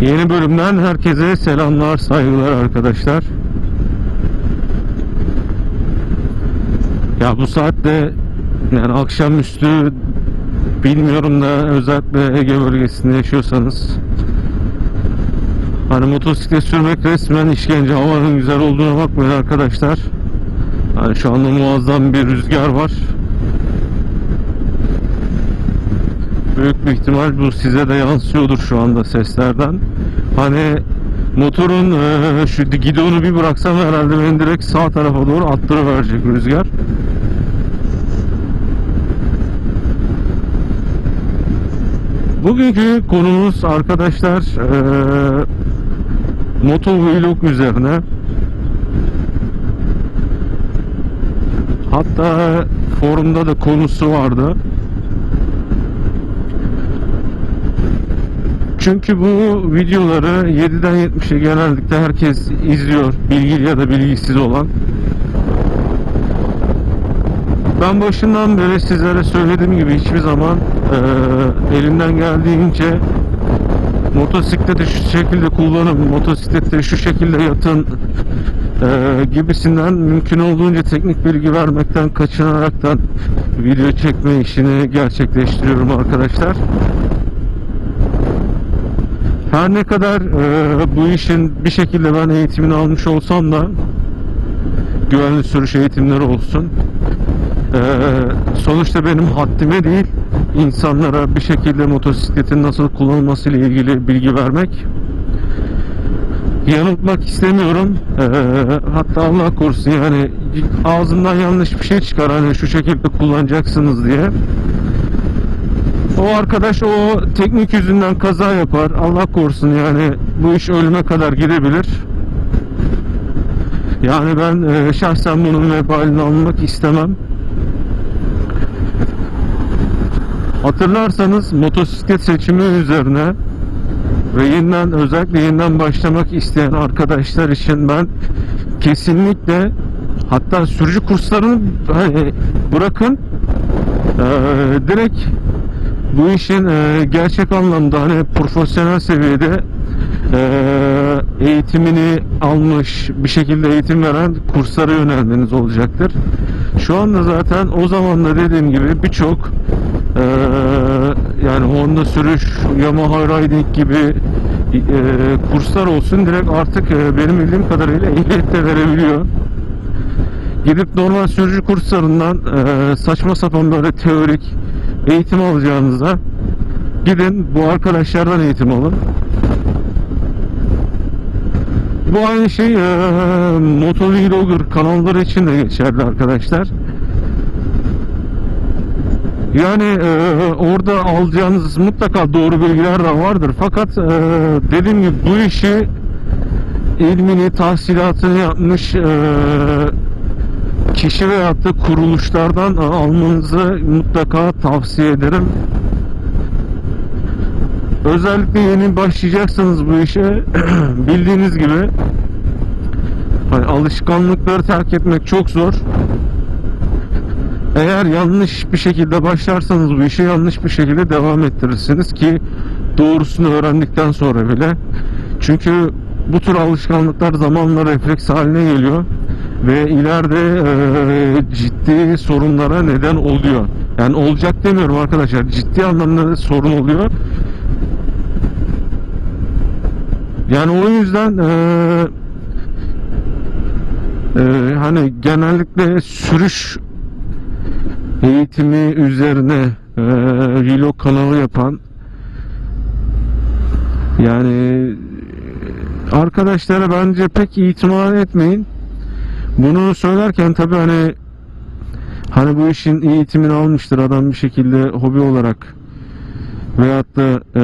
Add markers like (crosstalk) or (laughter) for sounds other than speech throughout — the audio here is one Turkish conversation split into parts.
Yeni bölümden herkese selamlar, saygılar arkadaşlar. Ya bu saatte yani akşamüstü bilmiyorum da özellikle Ege bölgesinde yaşıyorsanız hani motosiklet sürmek resmen işkence. Havanın güzel olduğuna bakmayın arkadaşlar. Hani şu anda muazzam bir rüzgar var. Büyük bir ihtimal bu size de yansıyordur şu anda seslerden. Hani motorun eee, şu gidonu bir bıraksam herhalde beni direkt sağ tarafa doğru attırıverecek rüzgar. Bugünkü konumuz arkadaşlar eee moto vlog üzerine. Hatta forumda da konusu vardı. Çünkü bu videoları 7'den 70'e genellikle herkes izliyor. Bilgili ya da bilgisiz olan. Ben başından beri sizlere söylediğim gibi hiçbir zaman eee, elimden geldiğince motosikleti şu şekilde kullanın, motosiklette şu şekilde yatın eee, gibisinden mümkün olduğunca teknik bilgi vermekten kaçınaraktan video çekme işini gerçekleştiriyorum arkadaşlar. Her ne kadar eee, bu işin bir şekilde ben eğitimini almış olsam da güvenli sürüş eğitimleri olsun. eee, sonuçta benim haddime değil insanlara bir şekilde motosikletin nasıl kullanılması ile ilgili bilgi vermek. Yanıltmak istemiyorum. Eee, hatta Allah korusun yani ağzımdan yanlış bir şey çıkar hani şu şekilde kullanacaksınız diye. O arkadaş o teknik yüzünden kaza yapar. Allah korusun yani bu iş ölüme kadar gidebilir. Yani ben e, şahsen bunun vebalini almak istemem. Hatırlarsanız motosiklet seçimi üzerine ve yeniden özellikle yeniden başlamak isteyen arkadaşlar için ben kesinlikle hatta sürücü kurslarını hani bırakın eee, direkt bu işin eee, gerçek anlamda hani profesyonel seviyede eee, eğitimini almış bir şekilde eğitim veren kurslara yönelmeniz olacaktır. Şu anda zaten o zaman da dediğim gibi birçok eee, yani Honda sürüş, Yamaha Riding gibi eee, kurslar olsun direkt artık eee, benim bildiğim kadarıyla ehliyet de verebiliyor. Gidip normal sürücü kurslarından eee, saçma sapan böyle teorik eğitim alacağınıza gidin bu arkadaşlardan eğitim alın. Bu aynı şey eee motovlogger kanalları için de geçerli arkadaşlar. Yani eee, orada alacağınız mutlaka doğru bilgiler de vardır. Fakat eee, dediğim gibi bu işi ilmini, tahsilatını yapmış eee, kişi veyahut da kuruluşlardan almanızı mutlaka tavsiye ederim. Özellikle yeni başlayacaksanız bu işe (clears throat) bildiğiniz gibi hani alışkanlıkları terk etmek çok zor. Eğer yanlış bir şekilde başlarsanız bu işe yanlış bir şekilde devam ettirirsiniz ki doğrusunu öğrendikten sonra bile. Çünkü bu tür alışkanlıklar zamanla refleks haline geliyor ve ileride e, ciddi sorunlara neden oluyor. Yani olacak demiyorum arkadaşlar. Ciddi anlamda sorun oluyor. Yani o yüzden e, e, hani genellikle sürüş eğitimi üzerine e, vlog kanalı yapan yani arkadaşlara bence pek itimat etmeyin. Bunu söylerken tabi hani hani bu işin eğitimini almıştır adam bir şekilde hobi olarak veyahut da e,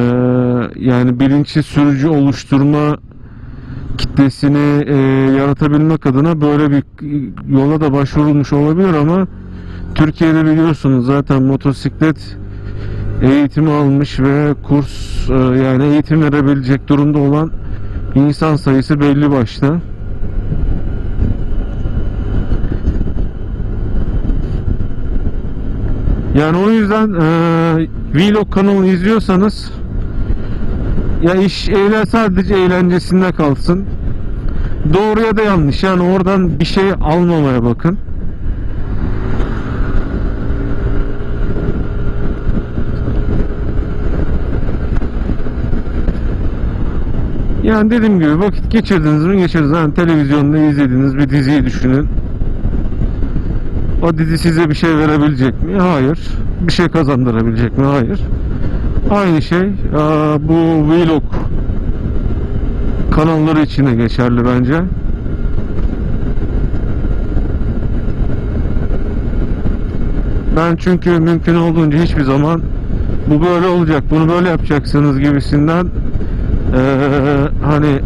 yani bilinçli sürücü oluşturma kitlesini e, yaratabilmek adına böyle bir yola da başvurulmuş olabilir ama Türkiye'de biliyorsunuz zaten motosiklet eğitimi almış ve kurs e, yani eğitim verebilecek durumda olan insan sayısı belli başta. Yani o yüzden e, vlog kanalını izliyorsanız Ya iş eğlen sadece eğlencesinde kalsın. Doğru ya da yanlış. Yani oradan bir şey almamaya bakın. Yani dediğim gibi vakit geçirdiniz mi geçirdiniz. Yani televizyonda izlediğiniz bir diziyi düşünün. O dizi size bir şey verebilecek mi? Hayır. Bir şey kazandırabilecek mi? Hayır. Aynı şey bu vlog kanalları için de geçerli bence. Ben çünkü mümkün olduğunca hiçbir zaman bu böyle olacak, bunu böyle yapacaksınız gibisinden eee, hani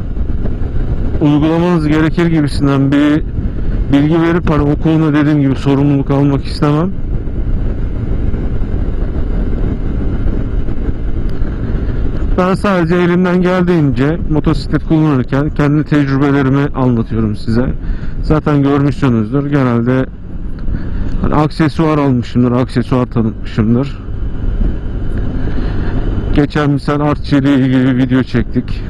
uygulamanız gerekir gibisinden bir bilgi verip hani o konuda dediğim gibi sorumluluk almak istemem. Ben sadece elimden geldiğince motosiklet kullanırken kendi tecrübelerimi anlatıyorum size. Zaten görmüşsünüzdür. Genelde hani aksesuar almışımdır, aksesuar tanıtmışımdır. Geçen misal artçı ile ilgili video çektik.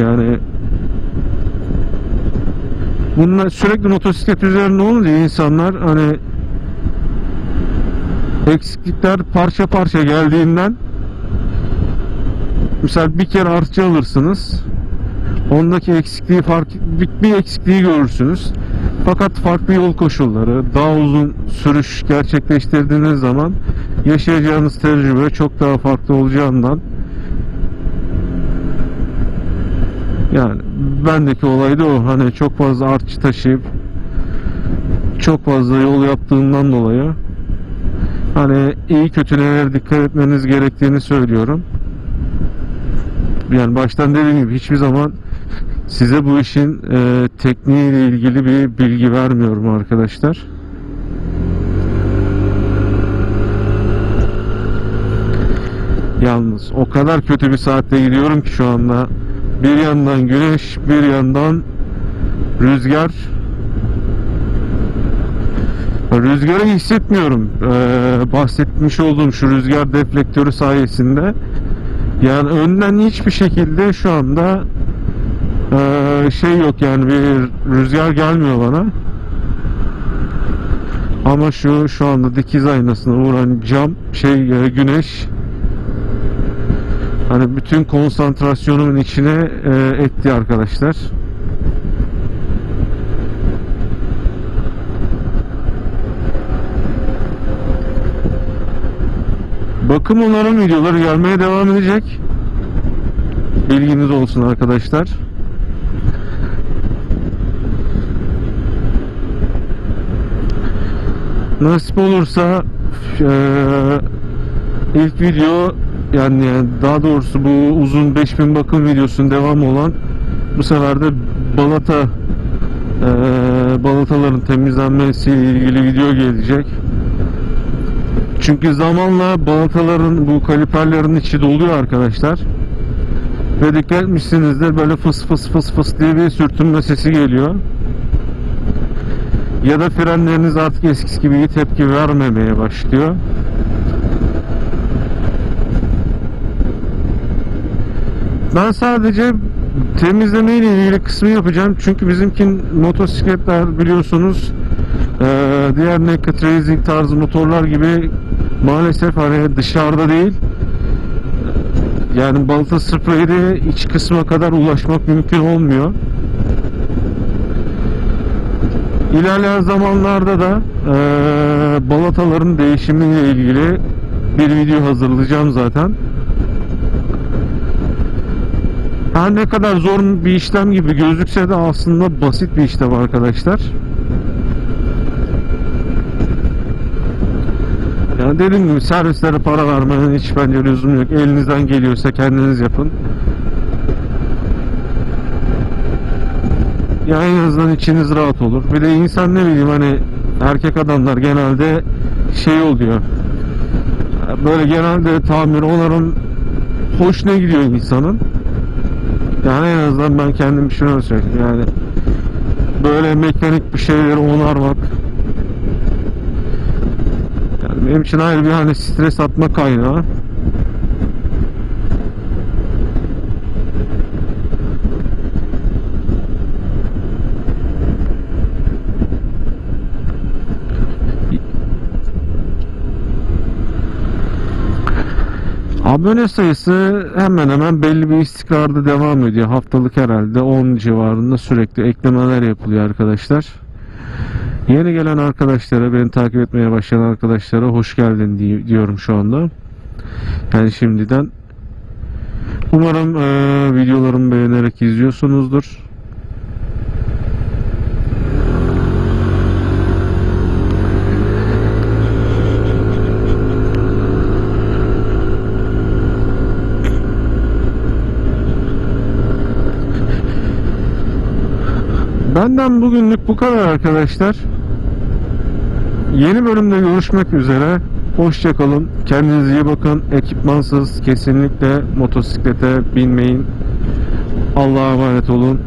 Yani bunlar sürekli motosiklet üzerinde olunca insanlar hani eksiklikler parça parça geldiğinden Mesela bir kere artçı alırsınız. Ondaki eksikliği fark bir eksikliği görürsünüz. Fakat farklı yol koşulları, daha uzun sürüş gerçekleştirdiğiniz zaman yaşayacağınız tecrübe çok daha farklı olacağından yani bendeki olay da o. Hani çok fazla artçı taşıyıp çok fazla yol yaptığından dolayı hani iyi kötü nelere dikkat etmeniz gerektiğini söylüyorum yani baştan dediğim gibi hiçbir zaman size bu işin e, tekniğiyle ilgili bir bilgi vermiyorum arkadaşlar. Yalnız o kadar kötü bir saatte gidiyorum ki şu anda. Bir yandan güneş, bir yandan rüzgar. Rüzgarı hissetmiyorum. Ee, bahsetmiş olduğum şu rüzgar deflektörü sayesinde yani önden hiçbir şekilde şu anda eee, şey yok yani bir rüzgar gelmiyor bana. Ama şu şu anda dikiz aynasına vuran cam şey e, güneş hani bütün konsantrasyonumun içine e, etti arkadaşlar. Bakım onarım videoları gelmeye devam edecek. Bilginiz olsun arkadaşlar. Nasip olursa eee, ilk video yani daha doğrusu bu uzun 5000 bakım videosunun devamı olan bu sefer de balata eee, balataların temizlenmesiyle ilgili video gelecek. Çünkü zamanla balataların bu kaliperlerin içi doluyor arkadaşlar. Ve dikkat etmişsinizdir böyle fıs fıs fıs fıs diye bir sürtünme sesi geliyor. Ya da frenleriniz artık eskisi gibi tepki vermemeye başlıyor. Ben sadece temizleme ile ilgili kısmı yapacağım. Çünkü bizimkin motosikletler biliyorsunuz eee, diğer Naked Racing tarzı motorlar gibi maalesef hani dışarıda değil yani balata spreyle iç kısma kadar ulaşmak mümkün olmuyor. İlerleyen zamanlarda da eee, balataların değişimiyle ilgili bir video hazırlayacağım zaten. Her ne kadar zor bir işlem gibi gözükse de aslında basit bir işlem arkadaşlar. Yani dediğim gibi servislere para vermenin hiç bence lüzum yok. Elinizden geliyorsa kendiniz yapın. Ya en azından içiniz rahat olur. Bir de insan ne bileyim hani erkek adamlar genelde şey oluyor. Böyle genelde tamir onarım hoşuna gidiyor insanın. Yani en azından ben kendim şunu söyleyeyim yani böyle mekanik bir şeyleri onarmak yani benim için ayrı bir hani stres atma kaynağı. Abone sayısı hemen hemen belli bir istikrarda devam ediyor. Haftalık herhalde 10 civarında sürekli eklemeler yapılıyor arkadaşlar. Yeni gelen arkadaşlara, beni takip etmeye başlayan arkadaşlara hoş geldin di- diyorum şu anda. Yani şimdiden. Umarım eee, videolarımı beğenerek izliyorsunuzdur. Benden bugünlük bu kadar arkadaşlar. Yeni bölümde görüşmek üzere. Hoşçakalın. Kendinize iyi bakın. Ekipmansız kesinlikle motosiklete binmeyin. Allah'a emanet olun.